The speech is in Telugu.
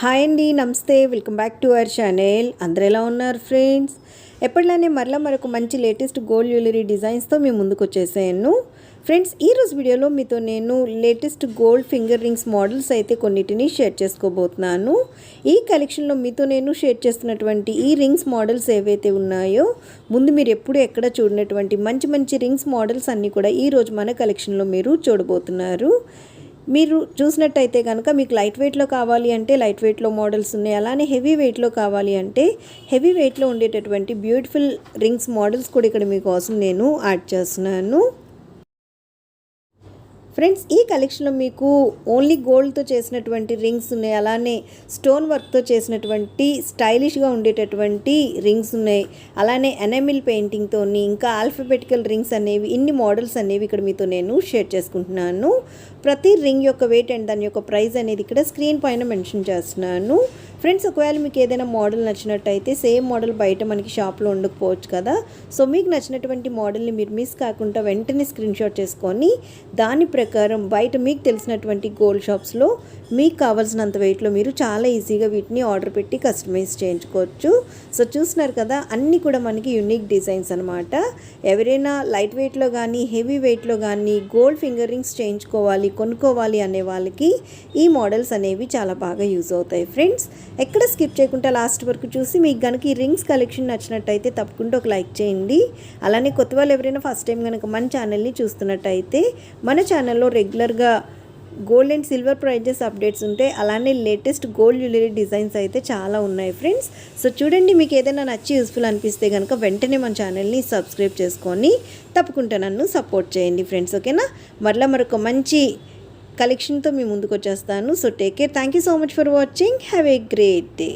హాయ్ అండి నమస్తే. Welcome back to our channel. అందరు ఎలా ఉన్నారు ఫ్రెండ్స్? ఎప్పటిలానే మరలా మరొక మంచి లేటెస్ట్ గోల్డ్ జ్యువెలరీ డిజైన్స్తో మేము ముందుకు వచ్చేసాను. ఫ్రెండ్స్ ఈ రోజు వీడియోలో మీతో నేను latest gold finger rings models అయితే కొన్నిటిని షేర్ చేసుకోబోతున్నాను. ఈ కలెక్షన్లో మీతో నేను షేర్ చేస్తున్నటువంటి ఈ రింగ్స్ మోడల్స్ ఏవైతే ఉన్నాయో ముందు మీరు ఎప్పుడు ఎక్కడ చూడనటువంటి మంచి మంచి రింగ్స్ మోడల్స్ అన్నీ కూడా ఈ రోజు మన కలెక్షన్లో మీరు చూడబోతున్నారు. మీరు చూసినట్టయితే కనుక మీకు లైట్ వెయిట్లో కావాలి అంటే లైట్ వెయిట్లో మోడల్స్ ఉన్నాయి. అలానే హెవీ వెయిట్లో కావాలి అంటే హెవీ వెయిట్లో ఉండేటటువంటి బ్యూటిఫుల్ రింగ్స్ మోడల్స్ కూడా ఇక్కడ మీకోసం నేను యాడ్ చేస్తున్నాను. ఫ్రెండ్స్ ఈ కలెక్షన్లో మీకు ఓన్లీ గోల్డ్తో చేసినటువంటి రింగ్స్ ఉన్నాయి. అలానే స్టోన్ వర్క్తో చేసినటువంటి స్టైలిష్గా ఉండేటటువంటి రింగ్స్ ఉన్నాయి. అలానే ఎనమిల్ పెయింటింగ్తో ఇంకా ఆల్ఫబెటికల్ రింగ్స్ అనేవి ఇన్ని మోడల్స్ అనేవి ఇక్కడ మీతో నేను షేర్ చేసుకుంటున్నాను. ప్రతి రింగ్ యొక్క వెయిట్ అండ్ దాని యొక్క ప్రైస్ అనేది ఇక్కడ స్క్రీన్ పైన మెన్షన్ చేస్తున్నాను. ఫ్రెండ్స్ ఒకవేళ మీకు ఏదైనా మోడల్ నచ్చినట్టయితే సేమ్ మోడల్ బయట మనకి షాప్లో ఉండకపోవచ్చు కదా. సో మీకు నచ్చినటువంటి మోడల్ని మీరు మిస్ కాకుండా వెంటనే స్క్రీన్ షాట్ చేసుకొని దాని ప్రకారం బయట మీకు తెలిసినటువంటి గోల్డ్ షాప్స్లో మీకు కావాల్సినంత వెయిట్లో మీరు చాలా ఈజీగా వీటిని ఆర్డర్ పెట్టి కస్టమైజ్ చేయించుకోవచ్చు. సో చూస్తున్నారు కదా అన్నీ కూడా మనకి యూనిక్ డిజైన్స్ అనమాట ఎవరైనా లైట్ వెయిట్లో కానీ హెవీ వెయిట్లో కానీ గోల్డ్ ఫింగర్ రింగ్స్ చేయించుకోవాలి కొనుక్కోవాలి అనే వాళ్ళకి ఈ మోడల్స్ అనేవి చాలా బాగా యూజ్ అవుతాయి ఫ్రెండ్స్. ఎక్కడ స్కిప్ చేయకుండా లాస్ట్ వరకు చూసి మీకు కనుక ఈ రింగ్స్ కలెక్షన్ నచ్చినట్టయితే తప్పకుండా ఒక లైక్ చేయండి. అలానే కొత్త వాళ్ళు ఎవరైనా ఫస్ట్ టైం కనుక మన ఛానల్ని చూస్తున్నట్టయితే మన ఛానల్లో రెగ్యులర్గా gold and silver prices updates ఉంటాయి అలానే లేటెస్ట్ గోల్డ్ జ్యువెలరీ డిజైన్స్ అయితే చాలా ఉన్నాయి ఫ్రెండ్స్. సో చూడండి మీకు ఏదైనా నచ్చి యూస్ఫుల్ అనిపిస్తే కనుక వెంటనే మన ఛానల్ని సబ్స్క్రైబ్ చేసుకొని తప్పకుండా నన్ను సపోర్ట్ చేయండి ఫ్రెండ్స్ ఓకేనా? మరలా మరొక మంచి కలెక్షన్తో మీ ముందుకు వచ్చేస్తాను so take care thank you so much for watching have a great day